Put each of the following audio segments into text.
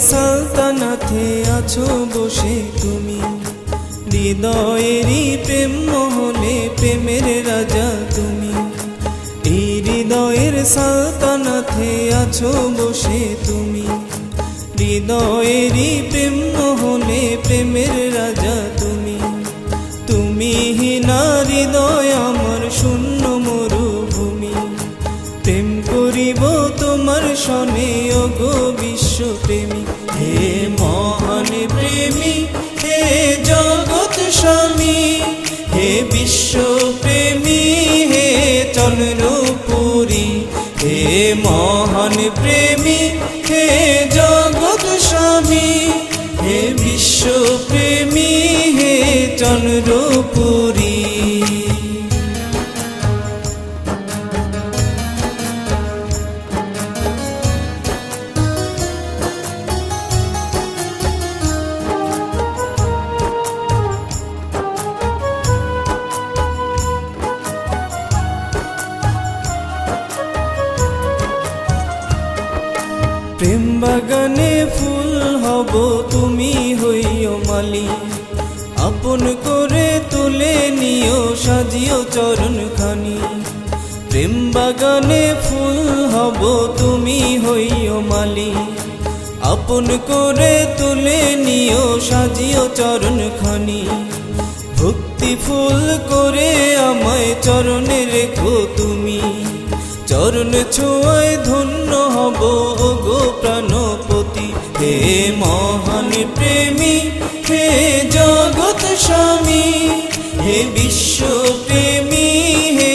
সালতানাথে আছো বসে তুমি। হৃদয়েরই প্রেম মহলে প্রেমের রাজা তুমি। এই হৃদয়ের সালতানাথে আছো বসে তুমি। হৃদয়েরই প্রেম মহলে প্রেমের স্বামী, হে বিশ্বপ্রেমী, হে চন্দ্রপুরী, হে মহান প্রেমী, হে জগৎ স্বামী, হে বিশ্বপ্রেমী, হে চন্দ্রপুরী। হব তুমি হইও মালি আপন করে তুলে নিও, সাজিও চরণ খানি প্রেম বাগানে ফুল হব তুমি হইও মালি আপন করে তুলে নিও, সাজিও চরণ খানি ভক্তি ফুল করে আমায় চরণে রেখো তুমি। চরণ ছোঁয়ায় ধন্য হব গো প্রাণপতি হে মহান প্রেমী, হে জগৎ স্বামী, হে বিশ্ব প্রেমী, হে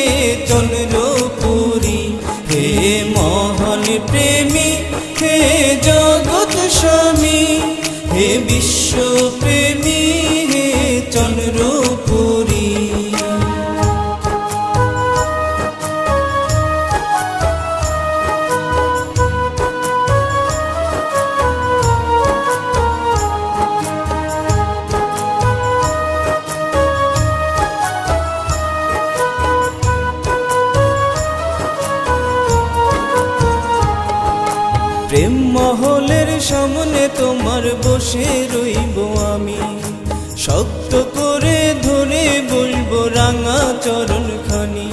চন্দ্রপুরী, হে মহান প্রেমী, হে জগৎ স্বামী, হে বিশ্ব প্রেম মহলের সামনে তোমার বসে রইব আমি। শক্ত করে ধরে বলব রাঙা চরণ খানি।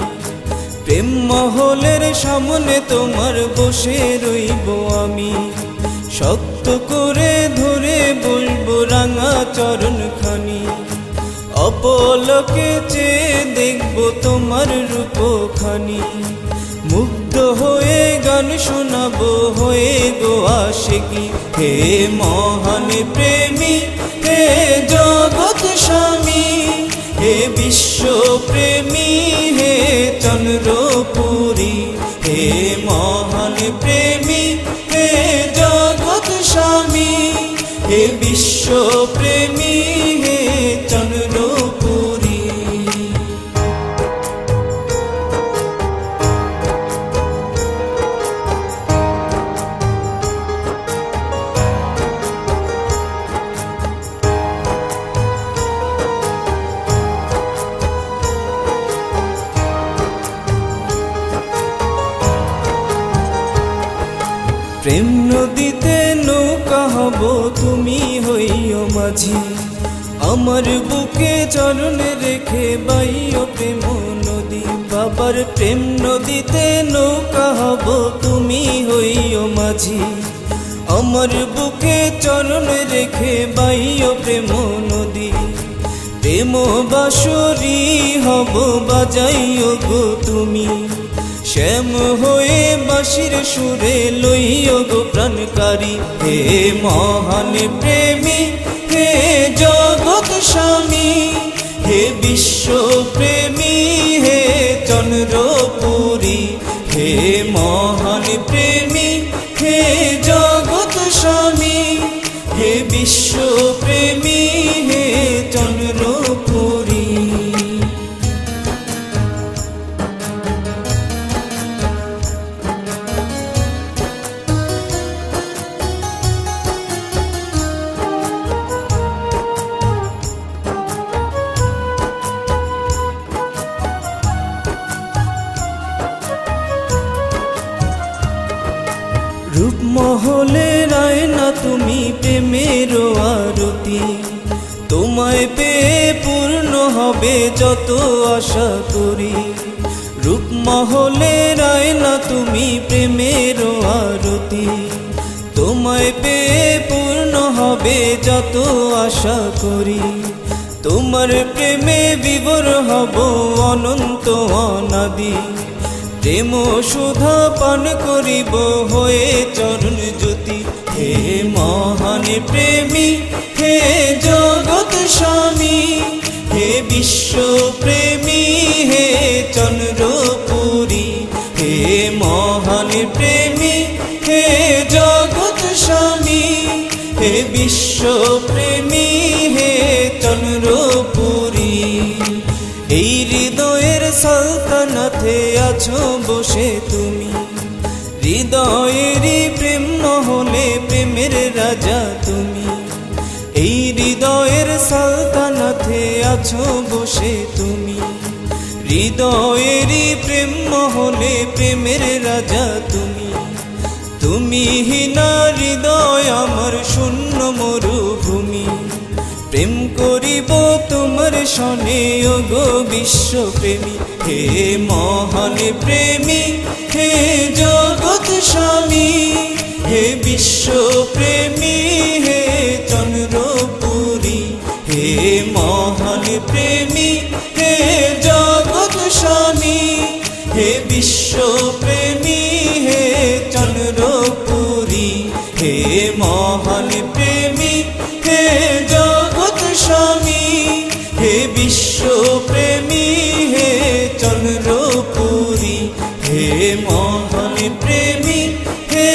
প্রেম মহলের সামনে তোমার বসে রইব আমি। শক্ত করে ধরে বলব রাঙা চরণ খানি। অপলকে চেয়ে দেখব তোমার রূপখানি। মুগ্ধ হয়ে গান শোনাবো, হয়ে গো আশিকি। হে মহান প্রেমী, হে জগৎ স্বামী, হে বিশ্ব প্রেমী, হে চন্দ্রপুরী, হে মহান প্রেমী, হে জগৎ স্বামী, হে বিশ্ব প্রেম নদীতে নৌকা হব তুমি হইও মাঝি। আমার বুকে চরণে রেখে বাইও প্রেম নদী। বাবার প্রেম নদীতে নৌকা হব তুমি হইও মাঝি। আমার বুকে চরণে রেখে বাইও প্রেম নদী। প্রেম বাসুরি হব, বাজাইও গো তুমি। শ্যাম হয়ে বাসির সুরে লইয় গো প্রাণকারী। হে মহান প্রেমী, হে জগৎ স্বামী, হে বিশ্ব প্রেমী, হে চন্দ্রপুরী, হে মহান প্রেমের আরতি। তোমায় পেয়ে পূর্ণ হবে যত আশা করি। রূপমহলে রায় না তুমি প্রেমের আরতি। তোমায় পেয়ে পূর্ণ হবে যত আশা করি। তোমার প্রেমে বিবর হব অনন্ত অনাদি। প্রেম সুধা পান করিব হয়ে চরণ জ্যোতি। হে মহান প্রেমী, হে জগৎ স্বামী, হে বিশ্ব প্রেমী, হে চন্দ্রপুরী, হে মহান প্রেমী, হে জগৎ স্বামী, হে বিশ্ব প্রেমী, হে চন্দ্রপুরী। এই হৃদয়ের সালতানাতে আছো বসে তুমি। হৃদয়েরই প্রেম হলে প্রেমের রাজা তুমি। এই হৃদয়ের সালতানাতে আছো বসে তুমি। হৃদয়েরই প্রেম হলে প্রেমের রাজা তুমি। তুমি হিনা হৃদয়, আমার শূন্য মরুভূমি। প্রেম করিব তোমার সনে গো বিশ্বপ্রেমী। হে মহান প্রেমী, হে জগৎ মহান প্রেমী হে জগৎ স্বামী হে বিশ্ব প্রেমী হে চন্দ্রপুরী হে মহান প্রেমী হে